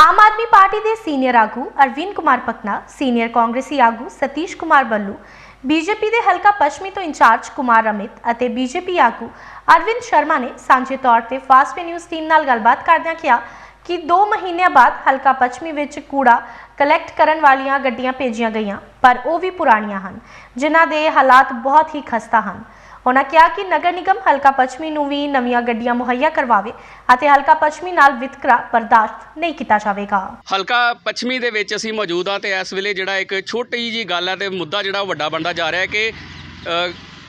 ਆਮ Aadmi party ਦੇ senior ਆਗੂ Arvind Kumar ਪਕਨਾ senior ਕਾਂਗਰਸੀ ਆਗੂ ਸਤੀਸ਼ ਕੁਮਾਰ ਬੱਲੂ, ਬੀਜੇਪੀ ਦੇ ਹਲਕਾ ਪੱਛਮੀ ਤੋਂ ਇੰਚਾਰਜ ਕੁਮਾਰ ਅਮਿਤ ਅਤੇ ਬੀਜੇਪੀ ਆਗੂ ਅਰਵਿੰਦ ਸ਼ਰਮਾ ਨੇ ਸਾਂਝੇ ਤੌਰ ਤੇ ਫਾਸਟ ਨਿਊਜ਼ ਟੀਮ ਨਾਲ ਗੱਲਬਾਤ ਕਰਦਿਆਂ ਕਿਹਾ ਕਿ 2 ਮਹੀਨਿਆਂ ਬਾਅਦ ਹਲਕਾ ਪੱਛਮੀ ਵਿੱਚ ਕੂੜਾ ਕਲੈਕਟ ਕਰਨ ਵਾਲੀਆਂ ਗੱਡੀਆਂ ਭੇਜੀਆਂ ਗਈਆਂ, ਪਰ ਉਹ ਵੀ ਪੁਰਾਣੀਆਂ ਹਨ, ਜਿਨ੍ਹਾਂ ਦੇ ਹਾਲਾਤ ਬਹੁਤ ਹੀ ਖਸਤਾ ਹਨ। ਉਹਨਾਂ ਕਿਹਾ ਕਿ ਨਗਰ ਨਿਗਮ ਹਲਕਾ ਪੱਛਮੀ ਨੂੰ ਵੀ ਨਵੀਆਂ ਗੱਡੀਆਂ ਮੁਹੱਈਆ ਕਰਵਾਵੇ ਅਤੇ ਹਲਕਾ ਪੱਛਮੀ ਨਾਲ ਵਿਤਕਰਾ ਬਰਦਾਸ਼ਤ ਨਹੀਂ ਕੀਤਾ ਜਾਵੇਗਾ। ਹਲਕਾ ਪੱਛਮੀ ਦੇ ਵਿੱਚ ਅਸੀਂ ਮੌਜੂਦ ਹਾਂ ਤੇ ਇਸ ਵੇਲੇ ਜਿਹੜਾ ਇੱਕ ਛੋਟੀ ਜੀ ਗੱਲ ਹੈ ਤੇ ਮੁੱਦਾ ਜਿਹੜਾ ਵੱਡਾ ਬਣਦਾ ਜਾ ਰਿਹਾ ਹੈ ਕਿ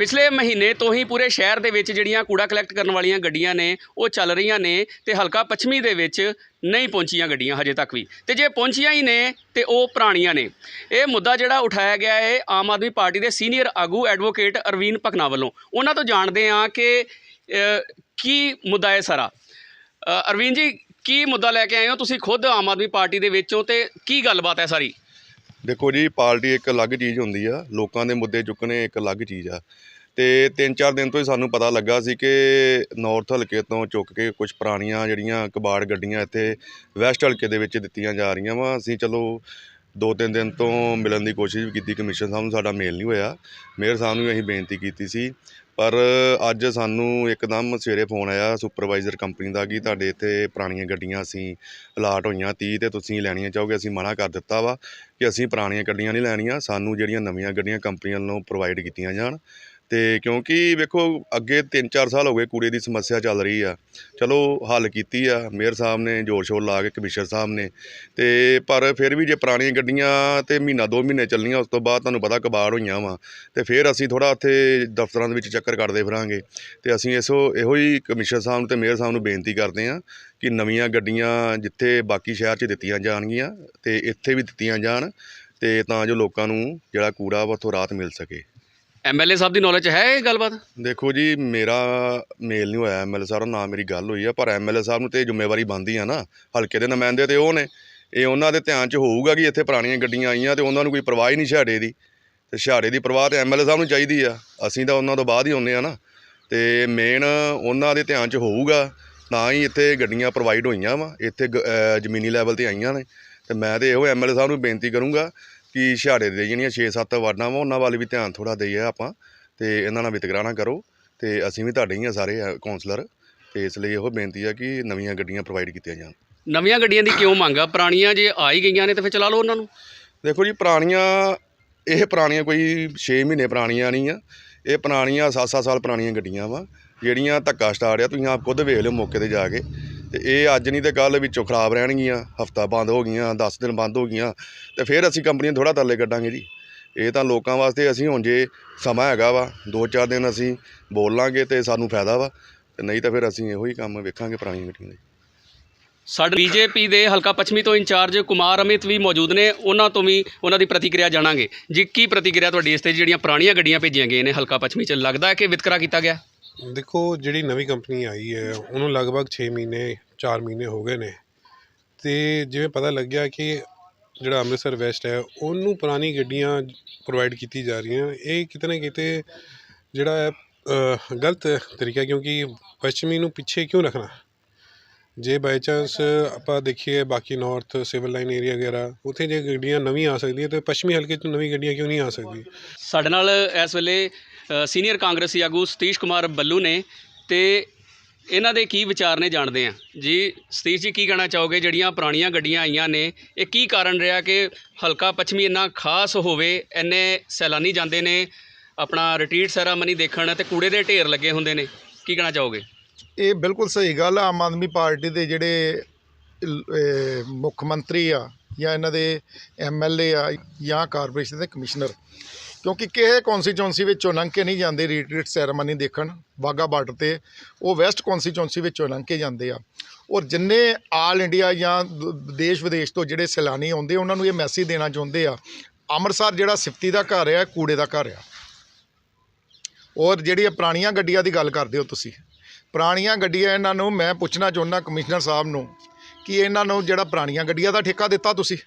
ਪਿਛਲੇ ਮਹੀਨੇ ਤੋਂ ਹੀ ਪੂਰੇ ਸ਼ਹਿਰ ਦੇ ਵਿੱਚ ਜਿਹੜੀਆਂ ਕੂੜਾ ਕਲੈਕਟ ਕਰਨ ਵਾਲੀਆਂ ਗੱਡੀਆਂ ਨੇ, ਉਹ ਚੱਲ ਰਹੀਆਂ ਨੇ ਤੇ ਹਲਕਾ ਪੱਛਮੀ ਦੇ ਵਿੱਚ ਨਹੀਂ ਪਹੁੰਚੀਆਂ ਗੱਡੀਆਂ ਹਜੇ ਤੱਕ ਵੀ। ਤੇ ਜੇ ਪਹੁੰਚੀਆਂ ਹੀ ਨੇ ਤੇ ਉਹ ਪੁਰਾਣੀਆਂ ਨੇ। ਇਹ ਮੁੱਦਾ ਜਿਹੜਾ ਉਠਾਇਆ ਗਿਆ ਹੈ ਆਮ ਆਦਮੀ ਪਾਰਟੀ ਦੇ ਸੀਨੀਅਰ ਆਗੂ ਐਡਵੋਕੇਟ ਅਰਵੀਨ ਭਕਨਾ ਵੱਲੋਂ। ਉਹਨਾਂ ਤੋਂ ਜਾਣਦੇ ਹਾਂ ਕਿ ਕੀ ਮੁੱਦਾ ਹੈ ਸਾਰਾ? ਅਰਵੀਨ ਜੀ, ਕੀ ਮੁੱਦਾ ਲੈ ਕੇ ਆਏ ਹੋ ਤੁਸੀਂ ਖੁਦ ਆਮ ਆਦਮੀ ਪਾਰਟੀ ਦੇ ਵਿੱਚੋਂ ਤੇ ਕੀ ਗੱਲਬਾਤ ਹੈ ਸਾਰੀ? ਦੇਖੋ ਜੀ, ਪਾਰਟੀ ਇੱਕ ਅਲੱਗ ਚੀਜ਼ ਹੁੰਦੀ ਆ, ਲੋਕਾਂ ਦੇ ਮੁੱਦੇ ਚੁੱਕਣੇ ਇੱਕ ਅਲੱਗ ਚੀਜ਼ ਆ। ਤੇ ਤਿੰਨ ਚਾਰ ਦਿਨ ਤੋਂ ਹੀ ਸਾਨੂੰ ਪਤਾ ਲੱਗਾ ਸੀ ਕਿ ਨਾਰਥ ਹਲਕੇ ਤੋਂ ਚੁੱਕ ਕੇ ਕੁਝ ਪੁਰਾਣੀਆਂ ਜਿਹੜੀਆਂ ਕਬਾੜ ਗੱਡੀਆਂ ਇੱਥੇ ਵੈਸਟ ਹਲਕੇ ਦੇ ਵਿੱਚ ਦਿੱਤੀਆਂ ਜਾ ਰਹੀਆਂ ਵਾ। ਅਸੀਂ ਚਲੋ ਦੋ ਤਿੰਨ ਦਿਨ ਤੋਂ ਮਿਲਣ ਦੀ ਕੋਸ਼ਿਸ਼ ਵੀ ਕੀਤੀ, ਕਮਿਸ਼ਨ ਸਾਹਿਬ ਨੂੰ ਸਾਡਾ ਮੇਲ ਨਹੀਂ ਹੋਇਆ। ਮੇਅਰ ਸਾਹਿਬ ਨੂੰ ਵੀ ਅਸੀਂ ਬੇਨਤੀ ਕੀਤੀ ਸੀ। ਪਰ ਅੱਜ ਸਾਨੂੰ ਇੱਕਦਮ ਸਵੇਰੇ ਫੋਨ ਆਇਆ ਸੁਪਰਵਾਈਜ਼ਰ ਕੰਪਨੀ ਦਾ ਕਿ ਤੁਹਾਡੇ ਇੱਥੇ ਪੁਰਾਣੀਆਂ ਗੱਡੀਆਂ ਅਸੀਂ ਅਲਾਟ ਹੋਈਆਂ 30 ਤੇ ਤੁਸੀਂ ਲੈਣੀਆਂ ਚਾਹੋਗੇ, ਅਸੀਂ ਮਨਾ ਕਰ ਦਿੱਤਾ ਵਾ ਕਿ ਅਸੀਂ ਪੁਰਾਣੀਆਂ ਗੱਡੀਆਂ ਨਹੀਂ ਲੈਣੀਆਂ, ਸਾਨੂੰ ਜਿਹੜੀਆਂ ਨਵੀਆਂ ਗੱਡੀਆਂ ਕੰਪਨੀ ਵੱਲੋਂ ਪ੍ਰੋਵਾਈਡ ਕੀਤੀਆਂ ਜਾਣ। ਤੇ ਕਿਉਂਕਿ ਵੇਖੋ, ਅੱਗੇ 3-4 ਸਾਲ ਹੋ ਗਏ ਕੂੜੇ ਦੀ ਸਮੱਸਿਆ ਚੱਲ ਰਹੀ ਆ। ਚਲੋ, ਹੱਲ ਕੀਤੀ ਆ। ਮੇਅਰ ਸਾਹਿਬ ਨੇ ਜ਼ੋਰ ਸ਼ੋਰ ਲਾ ਕੇ, ਕਮਿਸ਼ਨਰ ਸਾਹਿਬ ਨੇ। ਤੇ ਪਰ ਫਿਰ ਵੀ ਜੇ ਪੁਰਾਣੀਆਂ ਗੱਡੀਆਂ ਤੇ ਮਹੀਨਾ, ਦੋ ਮਹੀਨੇ ਚੱਲਣੀਆਂ, ਉਸ ਤੋਂ ਬਾਅਦ ਤੁਹਾਨੂੰ ਪਤਾ ਕਬਾੜ ਹੋਈਆਂ ਵਾ। ਤੇ ਫਿਰ ਅਸੀਂ ਥੋੜਾ ਉੱਥੇ ਦਫ਼ਤਰਾਂ ਦੇ ਵਿੱਚ ਚੱਕਰ ਕੱਟਦੇ ਫਿਰਾਂਗੇ। ਤੇ ਅਸੀਂ ਇਸੋ ਇਹੋ ਹੀ ਕਮਿਸ਼ਨਰ ਸਾਹਿਬ ਨੂੰ ਤੇ ਮੇਅਰ ਸਾਹਿਬ ਨੂੰ ਬੇਨਤੀ ਕਰਦੇ ਹਾਂ ਕਿ ਨਵੀਆਂ ਗੱਡੀਆਂ ਜਿੱਥੇ ਬਾਕੀ ਸ਼ਹਿਰ 'ਚ ਦਿੱਤੀਆਂ ਜਾਣਗੀਆਂ ਤੇ ਇੱਥੇ ਵੀ ਦਿੱਤੀਆਂ ਜਾਣ ਤੇ ਤਾਂ ਜੋ ਲੋਕਾਂ ਨੂੰ ਜਿਹੜਾ ਕੂੜਾ ਵਾ ਉੱਥੋਂ ਰਾਹਤ ਮਿਲ ਸਕੇ। ਐਮਐਲਏ ਸਾਹਿਬ ਦੀ ਨੌਲੇਜ ਹੈ ਇਹ ਗੱਲਬਾਤ? ਦੇਖੋ ਜੀ, ਮੇਰਾ ਮੇਲ ਨਹੀਂ ਹੋਇਆ ਐਮਐਲਏ ਸਾਹਿਬ ਨਾਲ, ਨਾ ਮੇਰੀ ਗੱਲ ਹੋਈ ਆ, ਪਰ ਐਮਐਲਏ ਸਾਹਿਬ ਨੂੰ ਤੇ ਇਹ ਜ਼ਿੰਮੇਵਾਰੀ ਬਣਦੀ ਆ ਨਾ, ਹਲਕੇ ਦੇ ਨੁਮਾਇੰਦੇ ਤੇ ਉਹ ਨੇ। ਇਹ ਉਹਨਾਂ ਦੇ ਧਿਆਨ 'ਚ ਹੋਊਗਾ ਕਿ ਇੱਥੇ ਪੁਰਾਣੀਆਂ ਗੱਡੀਆਂ ਆਈਆਂ ਤੇ ਉਹਨਾਂ ਨੂੰ ਕੋਈ ਪਰਵਾਹ ਹੀ ਨਹੀਂ ਛਾੜੇ ਦੀ। ਤੇ ਛਾੜੇ ਦੀ ਪਰਵਾਹ ਤੇ ਐਮਐਲਏ ਸਾਹਿਬ ਨੂੰ ਚਾਹੀਦੀ ਆ। ਅਸੀਂ ਤਾਂ ਉਹਨਾਂ ਤੋਂ ਬਾਅਦ ਹੀ ਆਉਂਦੇ ਆ ਨਾ। ਤੇ ਮੇਨ ਉਹਨਾਂ ਦੇ ਧਿਆਨ 'ਚ ਹੋਊਗਾ, ਤਾਂ ਹੀ ਇੱਥੇ ਗੱਡੀਆਂ ਪ੍ਰੋਵਾਈਡ ਹੋਈਆਂ ਵਾ, ਇੱਥੇ ਗ- ਜ਼ਮੀਨੀ ਲੈਵਲ ਤੇ ਆਈਆਂ ਨੇ। ਤੇ ਮੈਂ ਤੇ ਇਹੋ ਐਮਐਲਏ ਸਾਹਿਬ ਨੂੰ ਬੇਨਤੀ ਕਰੂੰਗਾ ਕਿ ਛਾੜੇ ਦੇ ਜਿਹੜੀਆਂ 6-7 ਵਾਰਡਾਂ ਵਾ ਉਹਨਾਂ ਵੱਲ ਵੀ ਧਿਆਨ ਥੋੜਾ ਦਈਏ ਆਪਾਂ ਤੇ ਇਹਨਾਂ ਨਾਲ ਵਿਤਕਰਾ ਨਾ ਕਰੋ ਤੇ ਅਸੀਂ ਵੀ ਤੁਹਾਡੇ ਹੀ ਆ ਸਾਰੇ ਕਾਉਂਸਲਰ ਤੇ ਇਸ ਲਈ ਇਹੋ ਬੇਨਤੀ ਆ ਕਿ ਨਵੀਆਂ ਗੱਡੀਆਂ ਪ੍ਰੋਵਾਈਡ ਕੀਤੀਆਂ ਜਾਣ। ਨਵੀਆਂ ਗੱਡੀਆਂ ਦੀ ਕਿਉਂ ਮੰਗ ਆ? ਪੁਰਾਣੀਆਂ ਜੇ ਆ ਹੀ ਗਈਆਂ ਨੇ ਤੇ ਫਿਰ ਚਲਾ ਲਓ ਉਹਨਾਂ ਨੂੰ। ਦੇਖੋ ਜੀ ਪੁਰਾਣੀਆਂ ਇਹ ਪੁਰਾਣੀਆਂ ਕੋਈ 6 ਮਹੀਨੇ ਪੁਰਾਣੀਆਂ ਨਹੀਂ ਆ ਇਹ ਪੁਰਾਣੀਆਂ 7-7 ਸਾਲ ਪੁਰਾਣੀਆਂ ਗੱਡੀਆਂ ਵਾ ਜਿਹੜੀਆਂ ਧੱਕਾ ਸਟਾਰਟ ਆ ਤੁਸੀਂ ਆਪ ਖੁਦ ਵੇਖ ਲਿਓ ਮੌਕੇ ਤੇ ਜਾ ਕੇ। ਤੇ ਇਹ ਅੱਜ ਨਹੀਂ ਤੇ ਕੱਲ ਵਿੱਚੋਂ ਖਰਾਬ ਰਹਿਣਗੀਆਂ, ਹਫਤਾ ਬੰਦ ਹੋ ਗਈਆਂ 10 ਦਿਨ ਬੰਦ ਹੋ ਗਈਆਂ, ਤੇ ਫਿਰ ਅਸੀਂ ਕੰਪਨੀਆਂ ਥੋੜਾ ਥੱਲੇ ਕੱਢਾਂਗੇ ਜੀ। ਇਹ ਤਾਂ ਲੋਕਾਂ ਵਾਸਤੇ ਅਸੀਂ ਹੁਣ ਜੇ ਸਮਾਂ ਹੈਗਾ ਵਾ 2-4 ਦਿਨ ਅਸੀਂ ਬੋਲਾਂਗੇ ਤੇ ਸਾਨੂੰ ਫਾਇਦਾ ਵਾ, ਤੇ ਨਹੀਂ ਤਾਂ ਫਿਰ ਅਸੀਂ ਇਹੋ ਹੀ ਕੰਮ ਵੇਖਾਂਗੇ ਪੁਰਾਣੀਆਂ ਗੱਡੀਆਂ ਦੇ। ਸਾਡੇ ਬੀਜੇਪੀ ਦੇ ਹਲਕਾ ਪੱਛਮੀ ਤੋਂ ਇੰਚਾਰਜ ਕੁਮਾਰ ਅਮਿਤ ਵੀ ਮੌਜੂਦ ਨੇ, ਉਹਨਾਂ ਤੋਂ ਵੀ ਉਹਨਾਂ ਦੀ ਪ੍ਰਤੀਕਿਰਿਆ ਜਾਣਾਂਗੇ। ਜੀ, ਕੀ ਪ੍ਰਤੀਕਿਰਿਆ ਤੁਹਾਡੀ ਇਸ ਤੇ ਜਿਹੜੀਆਂ ਪੁਰਾਣੀਆਂ ਗੱਡੀਆਂ ਭੇਜੀਆਂ ਗਈਆਂ ਨੇ ਹਲਕਾ ਪੱਛਮੀ ਚ? ਲੱਗਦਾ ਹੈ ਕਿ ਵਿਤਕਰਾ ਕੀਤਾ ਗਿਆ? ਦੇਖੋ, ਜਿਹੜੀ ਨਵੀਂ ਕੰਪਨੀ ਆਈ ਹੈ, ਉਹਨੂੰ ਲਗਭਗ 6 ਮਹੀਨੇ 4 ਮਹੀਨੇ ਹੋ ਗਏ ਨੇ। ਅਤੇ ਜਿਵੇਂ ਪਤਾ ਲੱਗਿਆ ਕਿ ਜਿਹੜਾ ਅੰਮ੍ਰਿਤਸਰ ਵੈਸਟ ਹੈ, ਉਹਨੂੰ ਪੁਰਾਣੀ ਗੱਡੀਆਂ ਪ੍ਰੋਵਾਈਡ ਕੀਤੀ ਜਾ ਰਹੀਆਂ। ਇਹ ਕਿਤੇ ਨਾ ਕਿਤੇ ਜਿਹੜਾ ਹੈ ਗਲਤ ਤਰੀਕਾ ਕਿਉਂਕਿ ਪੱਛਮੀ ਨੂੰ ਪਿੱਛੇ ਕਿਉਂ ਰੱਖਣਾ? ਜੇ ਬਾਈ ਚਾਂਸ ਆਪਾਂ ਦੇਖੀਏ, ਬਾਕੀ ਨਾਰਥ ਸਿਵਲ ਲਾਈਨ ਏਰੀਆ ਵਗੈਰਾ, ਉੱਥੇ ਜੇ ਗੱਡੀਆਂ ਨਵੀਂ ਆ ਸਕਦੀਆਂ, ਤੇ ਪੱਛਮੀ ਹਲਕੇ 'ਚ ਨਵੀਂ ਗੱਡੀਆਂ ਕਿਉਂ ਨਹੀਂ ਆ ਸਕਦੀ ਸਾਡੇ ਨਾਲ ਇਸ ਵੇਲੇ ਸੀਨੀਅਰ ਕਾਂਗਰਸੀ ਆਗੂ ਸਤੀਸ਼ ਕੁਮਾਰ ਬੱਲੂ ਨੇ ਤੇ ਇਹਨਾਂ ਦੇ ਕੀ ਵਿਚਾਰ ਨੇ ਜਾਣਦੇ ਆ ਜੀ, ਸਤੀਸ਼ ਜੀ, ਕੀ ਕਹਿਣਾ ਚਾਹੋਗੇ? ਜਿਹੜੀਆਂ ਪੁਰਾਣੀਆਂ ਗੱਡੀਆਂ ਆਈਆਂ ਨੇ, ਇਹ ਕੀ ਕਾਰਨ ਰਿਹਾ ਕਿ ਹਲਕਾ ਪੱਛਮੀ ਇੰਨਾ ਖਾਸ ਹੋਵੇ, ਇੰਨੇ ਸੈਲਾਨੀ ਜਾਂਦੇ ਨੇ, ਆਪਣਾ ਰਿਟਰੀਟ ਸੈਰਾਮਨੀ ਦੇਖਣ ਤੇ ਕੂੜੇ ਦੇ ਢੇਰ ਲੱਗੇ ਹੁੰਦੇ ਨੇ? ਕੀ ਕਹਿਣਾ ਚਾਹੋਗੇ? ਇਹ ਬਿਲਕੁਲ ਸਹੀ ਗੱਲ ਆ, ਆਮ ਆਦਮੀ ਪਾਰਟੀ ਦੇ ਜਿਹੜੇ ਮੁੱਖ ਮੰਤਰੀ ਆ ਜਾਂ ਇਹਨਾਂ ਦੇ ਐਮਐਲਏ ਆ ਜਾਂ ਕਾਰਪੋਰੇਸ਼ਨ ਦੇ ਕਮਿਸ਼ਨਰ ਕਿਉਂਕਿ ਕਿਸੇ ਕੌਂਸਟੀਚੁਐਂਸੀ ਵਿੱਚੋਂ ਲੰਘ ਕੇ ਨਹੀਂ ਜਾਂਦੇ ਰੀਟਰੀਟ ਸੈਰੇਮਨੀ ਦੇਖਣ ਬਾਗਾ ਬਾਰਡਰ ਤੇ, ਉਹ ਵੈਸਟ ਕੌਂਸਟੀਚੁਐਂਸੀ ਵਿੱਚੋਂ ਲੰਘ ਕੇ ਜਾਂਦੇ ਆ। ਔਰ ਜਿੰਨੇ ਆਲ ਇੰਡੀਆ ਜਾਂ ਦ- ਦੇਸ਼ ਵਿਦੇਸ਼ ਤੋਂ ਜਿਹੜੇ ਸੈਲਾਨੀ ਆਉਂਦੇ, ਉਹਨਾਂ ਨੂੰ ਇਹ ਮੈਸੇਜ ਦੇਣਾ ਚਾਹੁੰਦੇ ਆ, ਅੰਮ੍ਰਿਤਸਰ ਜਿਹੜਾ ਸਿਫਤੀ ਦਾ ਘਰ ਆ ਕੂੜੇ ਦਾ ਘਰ ਆ। ਔਰ ਜਿਹੜੀ ਇਹ ਪੁਰਾਣੀਆਂ ਗੱਡੀਆਂ ਦੀ ਗੱਲ ਕਰਦੇ ਹੋ ਤੁਸੀਂ, ਪੁਰਾਣੀਆਂ ਗੱਡੀਆਂ ਇਹਨਾਂ ਨੂੰ ਮੈਂ ਪੁੱਛਣਾ ਚਾਹੁੰਦਾ ਕਮਿਸ਼ਨਰ ਸਾਹਿਬ ਨੂੰ ਕਿ ਇਹਨਾਂ ਨੂੰ ਜਿਹੜਾ ਪੁਰਾਣੀਆਂ ਗੱਡੀਆਂ ਦਾ ਠੇਕਾ ਦਿੱਤਾ ਤੁਸੀਂ?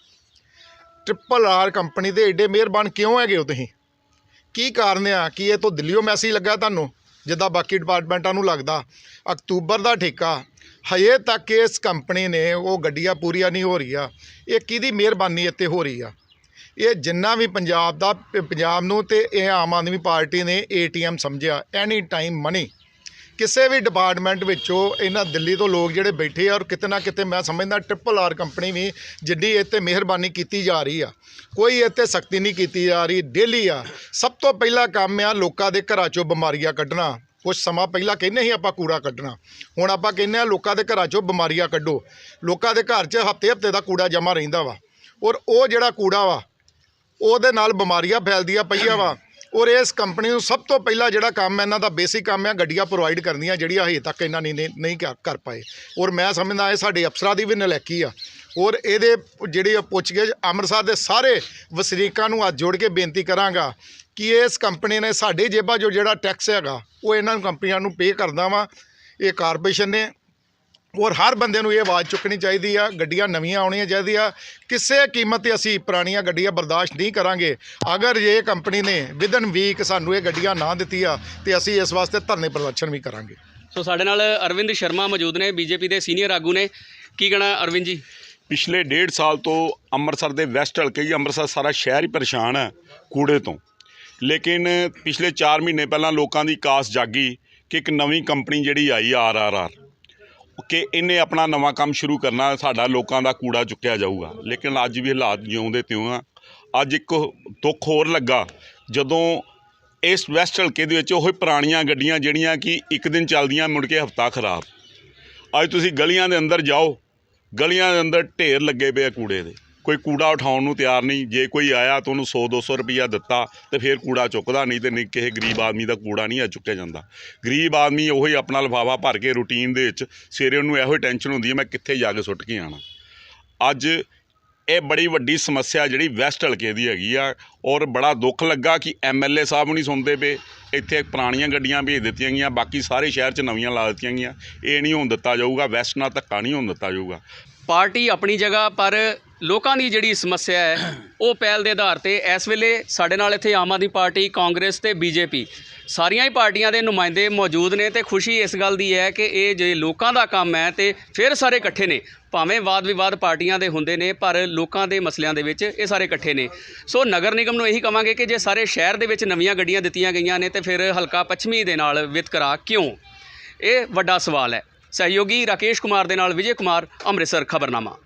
ਟ੍ਰਿਪਲ ਆਰ ਕੰਪਨੀ ਦੇ ਐਡੇ ਮਿਹਰਬਾਨ ਕਿਉਂ ਹੈਗੇ ਹੋ ਤੁਸੀਂ? ਕੀ ਕਾਰਨ ਆ? ਕੀ ਇਹ ਤੋਂ ਦਿੱਲੀੋਂ ਮੈਸੇਜ ਲੱਗਾ ਤੁਹਾਨੂੰ? ਜਿੱਦਾਂ ਬਾਕੀ ਡਿਪਾਰਟਮੈਂਟਾਂ ਨੂੰ ਲੱਗਦਾ। ਅਕਤੂਬਰ ਦਾ ਠੇਕਾ। ਹਜੇ ਤੱਕ ਇਸ ਕੰਪਨੀ ਨੇ ਉਹ ਗੱਡੀਆਂ ਪੂਰੀਆਂ ਨਹੀਂ ਹੋ ਰਹੀਆਂ। ਇਹ ਕਿਹਦੀ ਮਿਹਰਬਾਨੀ ਇੱਥੇ ਹੋ ਰਹੀ ਆ? ਇਹ ਜਿੰਨਾ ਵੀ ਪੰਜਾਬ ਦਾ, ਪੰਜਾਬ ਨੂੰ ਤੇ ਇਹ ਆਮ ਆਦਮੀ ਪਾਰਟੀ ਨੇ ਏਟੀਐਮ ਸਮਝਿਆ। ਐਨੀ ਟਾਈਮ ਮਨੀ ਕਿਸੇ ਵੀ ਡਿਪਾਰਟਮੈਂਟ ਵਿੱਚੋਂ ਇਹਨਾਂ ਦਿੱਲੀ ਤੋਂ ਲੋਕ ਜਿਹੜੇ ਬੈਠੇ ਆ ਔਰ ਕਿਤੇ ਨਾ ਕਿਤੇ ਮੈਂ ਸਮਝਦਾ ਟ੍ਰਿਪਲ ਆਰ ਕੰਪਨੀ ਵੀ ਜਿੱਡੀ ਇੱਥੇ ਮਿਹਰਬਾਨੀ ਕੀਤੀ ਜਾ ਰਹੀ ਆ। ਕੋਈ ਇੱਥੇ ਸਖਤੀ ਨਹੀਂ ਕੀਤੀ ਜਾ ਰਹੀ ਡੇਲੀ ਆ। ਸਭ ਤੋਂ ਪਹਿਲਾ ਕੰਮ ਆ ਲੋਕਾਂ ਦੇ ਘਰਾਂ ਚੋਂ ਬਿਮਾਰੀਆਂ ਕੱਢਣਾ। ਕੁਝ ਸਮਾਂ ਪਹਿਲਾਂ ਕਹਿੰਦੇ ਸੀ ਆਪਾਂ ਕੂੜਾ ਕੱਢਣਾ। ਹੁਣ ਆਪਾਂ ਕਹਿੰਦੇ ਆ ਲੋਕਾਂ ਦੇ ਘਰਾਂ ਚੋਂ ਬਿਮਾਰੀਆਂ ਕੱਢੋ। ਲੋਕਾਂ ਦੇ ਘਰ 'ਚ ਹਫ਼ਤੇ ਹਫ਼ਤੇ ਦਾ ਕੂੜਾ ਜਮਾ ਰਹਿੰਦਾ ਵਾ। ਔਰ ਉਹ ਜਿਹੜਾ ਕੂੜਾ ਵਾ, ਉਹਦੇ ਨਾਲ ਬਿਮਾਰੀਆਂ ਫੈਲਦੀਆਂ ਪਈਆਂ ਵਾ। ਔਰ ਇਸ ਕੰਪਨੀ ਨੂੰ ਸਭ ਤੋਂ ਪਹਿਲਾਂ ਜਿਹੜਾ ਕੰਮ ਇਹਨਾਂ ਦਾ ਬੇਸਿਕ ਕੰਮ ਹੈ, ਗੱਡੀਆਂ ਪ੍ਰੋਵਾਈਡ ਕਰਨੀਆਂ ਜਿਹੜੀਆਂ ਹਜੇ ਤੱਕ ਇਹਨਾਂ ਨੇ ਨਹੀਂ ਨਹੀਂ ਕਰ ਕਰ ਪਾਏ। ਔਰ ਮੈਂ ਸਮਝਦਾ ਇਹ ਸਾਡੇ ਅਫਸਰਾਂ ਦੀ ਵੀ ਨਲੈਕੀ ਆ। ਔਰ ਇਹਦੇ ਜਿਹੜੀ ਪੁੱਛਗਿੱਛ ਅੰਮ੍ਰਿਤਸਰ ਦੇ ਸਾਰੇ ਵਸਨੀਕਾਂ ਨੂੰ ਅੱਜ ਜੋੜ ਕੇ ਬੇਨਤੀ ਕਰਾਂਗਾ ਕਿ ਇਸ ਕੰਪਨੀ ਨੇ ਸਾਡੇ ਜੇਬਾਂ ਜੋ ਜਿਹੜਾ ਟੈਕਸ ਹੈਗਾ, ਉਹ ਇਹਨਾਂ ਕੰਪਨੀਆਂ ਨੂੰ ਪੇ ਕਰਦਾ ਵਾ। ਇਹ ਕਾਰਪੋਰੇਸ਼ਨ ਨੇ ਔਰ ਹਰ ਬੰਦੇ ਨੂੰ ਇਹ ਆਵਾਜ਼ ਚੁੱਕਣੀ ਚਾਹੀਦੀ ਆ ਗੱਡੀਆਂ ਨਵੀਆਂ ਆਉਣੀਆਂ ਚਾਹੀਦੀਆਂ ਕਿਸੇ ਕੀਮਤ ਤੇ ਅਸੀਂ ਪੁਰਾਣੀਆਂ ਗੱਡੀਆਂ ਬਰਦਾਸ਼ਤ ਨਹੀਂ ਕਰਾਂਗੇ। ਅਗਰ ਇਹ ਕੰਪਨੀ ਨੇ ਵਿਦਨ ਵੀਕ ਸਾਨੂੰ ਇਹ ਗੱਡੀਆਂ ਨਾ ਦਿੱਤੀਆਂ ਤੇ ਅਸੀਂ ਇਸ ਵਾਸਤੇ ਧਰਨੇ ਪ੍ਰਦਰਸ਼ਨ ਵੀ ਕਰਾਂਗੇ। ਸੋ ਸਾਡੇ ਨਾਲ ਅਰਵਿੰਦ ਸ਼ਰਮਾ ਮੌਜੂਦ ਨੇ ਬੀਜੇਪੀ ਦੇ ਸੀਨੀਅਰ ਆਗੂ ਨੇ। ਕੀ ਕਹਿਣਾ ਅਰਵਿੰਦ ਜੀ? ਪਿਛਲੇ ਡੇਢ ਸਾਲ ਤੋਂ ਅੰਮ੍ਰਿਤਸਰ ਦੇ ਵੈਸਟ ਹਲਕੇ ਹੀ ਅੰਮ੍ਰਿਤਸਰ ਸਾਰਾ ਸ਼ਹਿਰ ਹੀ ਪਰੇਸ਼ਾਨ ਹੈ ਕੂੜੇ ਤੋਂ। ਲੇਕਿਨ ਪਿਛਲੇ 4 ਮਹੀਨੇ ਪਹਿਲਾਂ ਲੋਕਾਂ ਦੀ ਕਾਸ ਜਾਗੀ ਕਿ ਇੱਕ ਨਵੀਂ ਕੰਪਨੀ ਜਿਹੜੀ ਆਈ ਆਰ ਆਰ ਆਰ। ਕਿ ਇਹਨੇ ਆਪਣਾ ਨਵਾਂ ਕੰਮ ਸ਼ੁਰੂ ਕਰਨਾ, ਸਾਡਾ ਲੋਕਾਂ ਦਾ ਕੂੜਾ ਚੁੱਕਿਆ ਜਾਊਗਾ। ਲੇਕਿਨ ਅੱਜ ਵੀ ਹਾਲਾਤ ਜਿਉਂਦੇ ਤਿਉਂ ਆ। ਅੱਜ ਇੱਕ ਦੁੱਖ ਹੋਰ ਲੱਗਾ, ਜਦੋਂ ਇਸ ਵੈਸਟ ਹਲਕੇ ਦੇ ਵਿੱਚ ਉਹ ਪੁਰਾਣੀਆਂ ਗੱਡੀਆਂ ਜਿਹੜੀਆਂ ਕਿ ਇੱਕ ਦਿਨ ਚੱਲਦੀਆਂ, ਮੁੜ ਕੇ ਹਫਤਾ ਖਰਾਬ। ਅੱਜ ਤੁਸੀਂ ਗਲੀਆਂ ਦੇ ਅੰਦਰ ਜਾਓ, ਗਲੀਆਂ ਦੇ ਅੰਦਰ ਢੇਰ ਲੱਗੇ ਪਏ ਆ ਕੂੜੇ ਦੇ। ਕੋਈ ਕੂੜਾ ਉਠਾਉਣ ਨੂੰ ਤਿਆਰ ਨਹੀਂ, ਜੇ ਕੋਈ ਆਇਆ ਤਾਂ ਉਹਨੂੰ 100 200 ਰੁਪਈਆ ਦਿੱਤਾ ਤੇ ਫਿਰ ਕੂੜਾ ਚੁੱਕਦਾ ਨਹੀਂ ਤੇ ਨਹੀਂ ਕਿਸੇ ਗਰੀਬ ਆਦਮੀ ਦਾ ਕੂੜਾ ਨਹੀਂ ਆ ਚੁੱਕਿਆ ਜਾਂਦਾ। ਗਰੀਬ ਆਦਮੀ ਉਹੀ ਆਪਣਾ ਲਿਫਾਫਾ ਭਰ ਕੇ ਰੂਟੀਨ ਦੇ ਵਿੱਚ ਸਵੇਰੇ ਉਹਨੂੰ ਇਹੋ ਹੀ ਟੈਨਸ਼ਨ ਹੁੰਦੀ ਹੈ, ਮੈਂ ਕਿੱਥੇ ਜਾ ਕੇ ਸੁੱਟ ਕੇ ਆਣਾ ਅੱਜ ਇਹ ਬੜੀ ਵੱਡੀ ਸਮੱਸਿਆ ਜਿਹੜੀ ਵੈਸਟ ਹਲਕੇ ਦੀ ਹੈਗੀ ਆ ਔਰ ਬੜਾ ਦੁੱਖ ਲੱਗਾ ਕਿ ਐਮਐਲਏ ਸਾਹਿਬ ਨਹੀਂ ਸੁਣਦੇ ਪਏ। ਇੱਥੇ ਪੁਰਾਣੀਆਂ ਗੱਡੀਆਂ ਭੇਜ ਦਿੱਤੀਆਂ ਗਈਆਂ, ਬਾਕੀ ਸਾਰੇ ਸ਼ਹਿਰ 'ਚ ਨਵੀਆਂ ਲਾ ਦਿੱਤੀਆਂ ਗਈਆਂ। ਇਹ ਨਹੀਂ ਹੋਣ ਦਿੱਤਾ ਜਾਊਗਾ, ਵੈਸਟ ਨਾਲ ਧੱਕਾ ਨਹੀਂ ਹੋਣ ਦਿੱਤਾ ਜਾਊਗਾ। ਪਾਰਟੀ ਆਪਣੀ ਜਗ੍ਹਾ, ਪਰ ਲੋਕਾਂ ਦੀ ਜਿਹੜੀ ਸਮੱਸਿਆ ਹੈ, ਉਹ ਪਹਿਲ ਦੇ ਆਧਾਰ ਤੇ ਇਸ ਵੇਲੇ ਸਾਡੇ ਨਾਲ ਇੱਥੇ ਆਮ ਆਦਮੀ ਪਾਰਟੀ, ਕਾਂਗਰਸ ਤੇ ਬੀਜੇਪੀ ਸਾਰੀਆਂ ਹੀ ਪਾਰਟੀਆਂ ਦੇ ਨੁਮਾਇੰਦੇ ਮੌਜੂਦ ਨੇ ਤੇ ਖੁਸ਼ੀ ਇਸ ਗੱਲ ਦੀ ਹੈ ਕਿ ਇਹ ਜੇ ਲੋਕਾਂ ਦਾ ਕੰਮ ਹੈ ਤੇ ਫਿਰ ਸਾਰੇ ਇਕੱਠੇ ਨੇ। ਭਾਵੇਂ ਵਾਦ ਵਿਵਾਦ ਪਾਰਟੀਆਂ ਦੇ ਹੁੰਦੇ ਨੇ, ਪਰ ਲੋਕਾਂ ਦੇ ਮਸਲਿਆਂ ਦੇ ਵਿੱਚ ਇਹ ਸਾਰੇ ਇਕੱਠੇ ਨੇ। ਸੋ ਨਗਰ ਨਿਗਮ ਨੂੰ ਇਹੀ ਕਵਾਂਗੇ ਕਿ ਜੇ ਸਾਰੇ ਸ਼ਹਿਰ ਦੇ ਵਿੱਚ ਨਵੀਆਂ ਗੱਡੀਆਂ ਦਿੱਤੀਆਂ ਗਈਆਂ ਨੇ ਤੇ ਫਿਰ ਹਲਕਾ ਪੱਛਮੀ ਦੇ ਨਾਲ ਵਿਤਕਰਾ ਕਿਉਂ? ਇਹ ਵੱਡਾ ਸਵਾਲ ਹੈ। ਸਹਿਯੋਗੀ ਰਾਕੇਸ਼ ਕੁਮਾਰ ਦੇ ਨਾਲ ਵਿਜੇ ਕੁਮਾਰ, ਅੰਮ੍ਰਿਤਸਰ ਖਬਰਨਾਮਾ।